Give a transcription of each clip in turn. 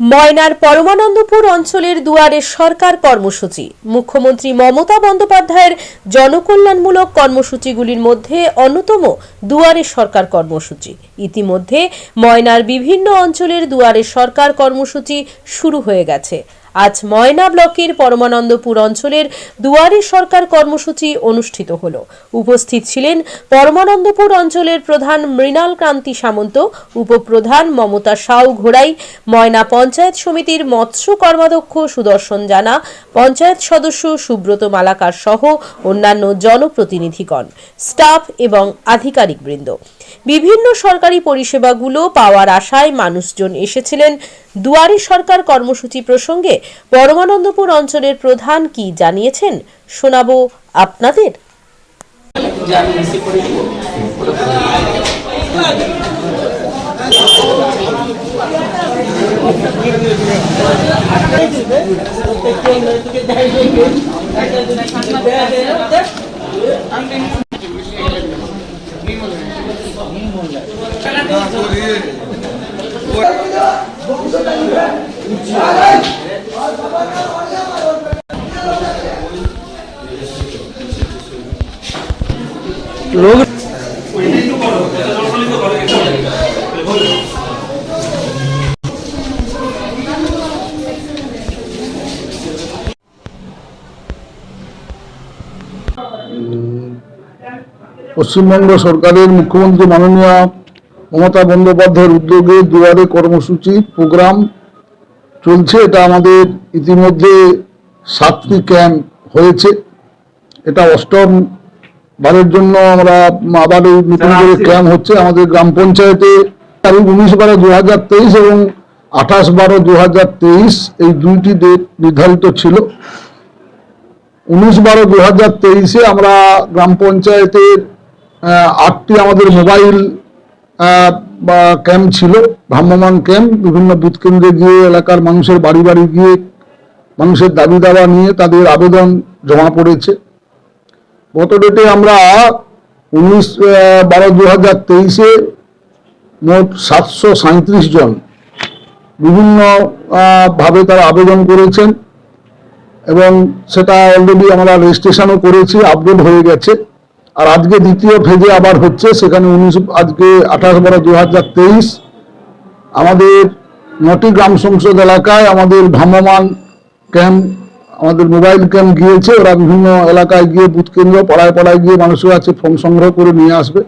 ময়নার পরমানন্দপুর অঞ্চলের দুয়ারে সরকার কর্মসূচি। মুখ্যমন্ত্রী মমতা বন্দ্যোপাধ্যায়ের জনকল্যাণমূলক কর্মসূচিগুলির মধ্যে অন্যতম দুয়ারে সরকার কর্মসূচি। ইতিমধ্যে ময়নার বিভিন্ন অঞ্চলের দুয়ারে সরকার কর্মসূচি শুরু হয়ে গেছে। আজ ময়না ব্লকের পরমানন্দপুর অঞ্চলের দুয়ারে সরকার কর্মসূচি অনুষ্ঠিত হল। উপস্থিত ছিলেন পরমানন্দপুর অঞ্চলের প্রধান মৃণাল ক্রান্তি সামন্ত, উপপ্রধান মমতা সাউ ঘোড়াই, ময়না পঞ্চায়েত সমিতির মৎস্য কর্মাধ্যক্ষ সুদর্শন জানা, পঞ্চায়েত সদস্য সুব্রত মালাকার সহ অন্যান্য জনপ্রতিনিধিগণ, স্টাফ এবং আধিকারিকবৃন্দ। বিভিন্ন সরকারি পরিষেবাগুলো পাওয়ার আশায় মানুষজন এসেছিলেন দুয়ারে সরকার কর্মসূচি প্রসঙ্গে পরমানন্দপুর অঞ্চলের প্রধান কি জানিয়েছেন শোনাবো আপনাদের। আমি রিসিভ করে দিব পশ্চিমবঙ্গ সরকারের মুখ্যমন্ত্রী মাননীয় মমতা বন্দ্যোপাধ্যায়ের উদ্যোগে দুয়ারে কর্মসূচি প্রোগ্রাম চলছে। এটা আমাদের ইতিমধ্যে সাতটি ক্যাম্প হয়েছে। এটা অষ্টম বারের জন্য আমরা আবার এই নতুন করে ক্যাম্প হচ্ছে। আমাদের গ্রাম পঞ্চায়েতে তারিখ উনিশ বারো দু হাজার তেইশ এবং আঠাশ বারো দু হাজার তেইশ এই দুইটি ডেট নির্ধারিত ছিল। উনিশ বারো দু হাজার তেইশে আমরা গ্রাম পঞ্চায়েতের আটটি আমাদের মোবাইল ক্যাম্প ছিল ভ্রাম্যমান ক্যাম্প বিভিন্ন বুথ কেন্দ্রে গিয়ে এলাকার মানুষের বাড়ি বাড়ি গিয়ে মানুষের দাবি দাবা নিয়ে তাদের আবেদন জমা পড়েছে। গত ডেটে আমরা উনিশ বারো দু হাজার তেইশে মোট সাতশো সাঁত্রিশ জন বিভিন্ন ভাবে তারা আবেদন করেছেন এবং সেটা অলরেডি আমরা রেজিস্ট্রেশনও করেছি আপডেট হয়ে গেছে। আর আজকে দ্বিতীয় ফেজে আবার হচ্ছে, সেখানে উনিশ, আজকে আঠাশ বারো দু হাজার তেইশ। আমাদের নটি গ্রাম সংসদ এলাকায় আমাদের ভ্রাম্যমান ক্যাম্প, আমাদের মোবাইল ক্যাম্প গিয়েছে, ওরা বিভিন্ন এলাকায় গিয়ে বুথ কেন্দ্র, পাড়ায় পাড়ায় গিয়ে মানুষের কাছে ফর্ম সংগ্রহ করে নিয়ে আসবে।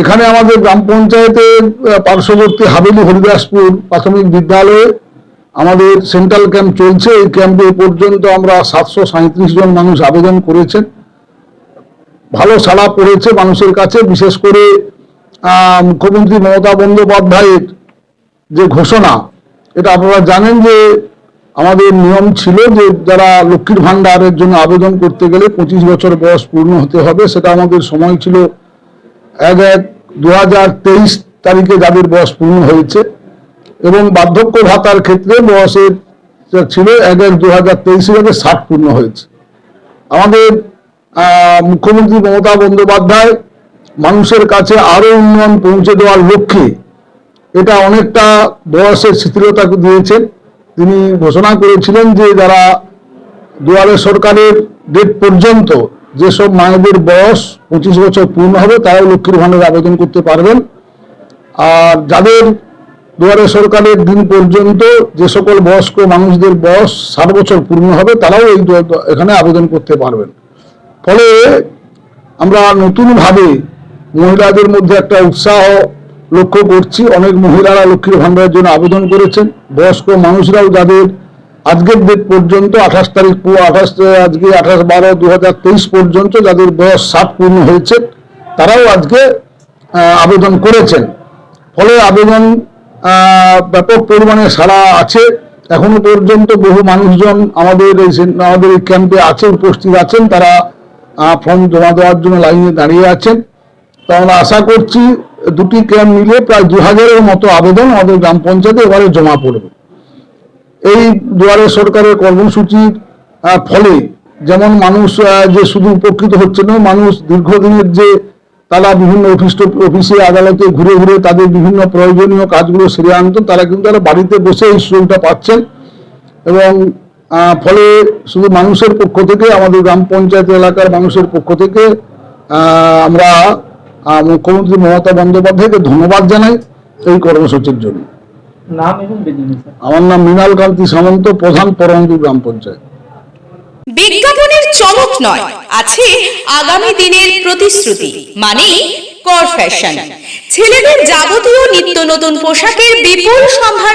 এখানে আমাদের গ্রাম পঞ্চায়েতের পার্শ্ববর্তী হাবেলি হরিদাসপুর প্রাথমিক বিদ্যালয়ে আমাদের সেন্ট্রাল ক্যাম্প চলছে। এই ক্যাম্পে পর্যন্ত আমরা সাতশো জন মানুষ আবেদন করেছেন। ভালো সাড়া পড়েছে মানুষের কাছে, বিশেষ করে মুখ্যমন্ত্রী মমতা বন্দ্যোপাধ্যায়ের যে ঘোষণা, এটা আপনারা জানেন যে আমাদের নিয়ম ছিল যে যারা লক্ষ্মীর ভাণ্ডারের জন্য আবেদন করতে গেলে পঁচিশ বছর বয়স পূর্ণ হতে হবে। সেটা আমাদের সময় ছিল এক এক দু তারিখে যাদের বয়স পূর্ণ হয়েছে। এবং বার্ধক্য ভাতার ক্ষেত্রে বয়সের ছিল এক এক দু হাজার তেইশে যাদের ষাট পূর্ণ হয়েছে। আমাদের মুখ্যমন্ত্রী মমতা বন্দ্যোপাধ্যায় মানুষের কাছে আরও উন্নয়ন পৌঁছে দেওয়ার লক্ষ্যে এটা অনেকটা বয়সের শিথিলতা দিয়েছেন। তিনি ঘোষণা করেছিলেন যে যারা দুয়ারে সরকারের ডেট পর্যন্ত যেসব মায়েদের বয়স পঁচিশ বছর পূর্ণ হবে তারাও লক্ষ্মীর ভাণ্ডারে আবেদন করতে পারবেন। আর যাদের দুয়ারে সরকারের দিন পর্যন্ত যে সকল বয়স্ক মানুষদের বয়স ষাট বছর পূর্ণ হবে, তারাও এই এখানে আবেদন করতে পারবেন। ফলে আমরা নতুনভাবে মহিলাদের মধ্যে একটা উৎসাহ লক্ষ্য করছি। অনেক মহিলারা লক্ষ্মীর ভাণ্ডারের জন্য আবেদন করেছেন। বয়স্ক মানুষরাও যাদের আজকের ডেট পর্যন্ত আঠাশ তারিখ আঠাশ, আজকে আঠাশ বারো দু পর্যন্ত যাদের বয়স ষাট পূর্ণ হয়েছে, তারাও আজকে আবেদন করেছেন। ফলে আবেদন ব্যাপক পরিমাণে সারা আছে। এখনও পর্যন্ত বহু মানুষজন আমাদের এই আমাদের এই ক্যাম্পে আছে, উপস্থিত আছেন। তারা ফর্ম জমা দেওয়ার জন্য লাইনে দাঁড়িয়ে আছেন। তো আমরা আশা করছি দুটি ক্যাম্প মিলে প্রায় দু হাজারের মতো আবেদন আমাদের গ্রাম পঞ্চায়েতে এবারে জমা পড়বে। এই দুয়ারে সরকারের কর্মসূচির ফলে যেমন মানুষ যে শুধু উপকৃত হচ্ছে না, মানুষ দীর্ঘদিনের যে তারা বিভিন্ন অফিস অফিসে আদালতে ঘুরে ঘুরে তাদের বিভিন্ন প্রয়োজনীয় কাজগুলো সেরে আনতো তারা কিন্তু তারা বাড়িতে বসে এই সুযোগটা পাচ্ছেন। এবং ফলে শুধু মানুষের পক্ষ থেকে আমাদের গ্রাম পঞ্চায়েত এলাকার মানুষের পক্ষ থেকে আহ, আমরা আহ, মুখ্যমন্ত্রী মমতা বন্দ্যোপাধ্যায়কে ধন্যবাদ জানাই এই কর্মসূচির জন্য। আমার নাম মৃণাল কান্তি সামন্ত প্রধান পরমদী গ্রাম পঞ্চায়েত। বিজ্ঞাপনের চমক নয় আছে আগামী দিনের প্রতিশ্রুতি মানে কর ফ্যাশন ছেলেদের যাবতীয় নিত্য নতুন পোশাকের বিপুল সম্ভার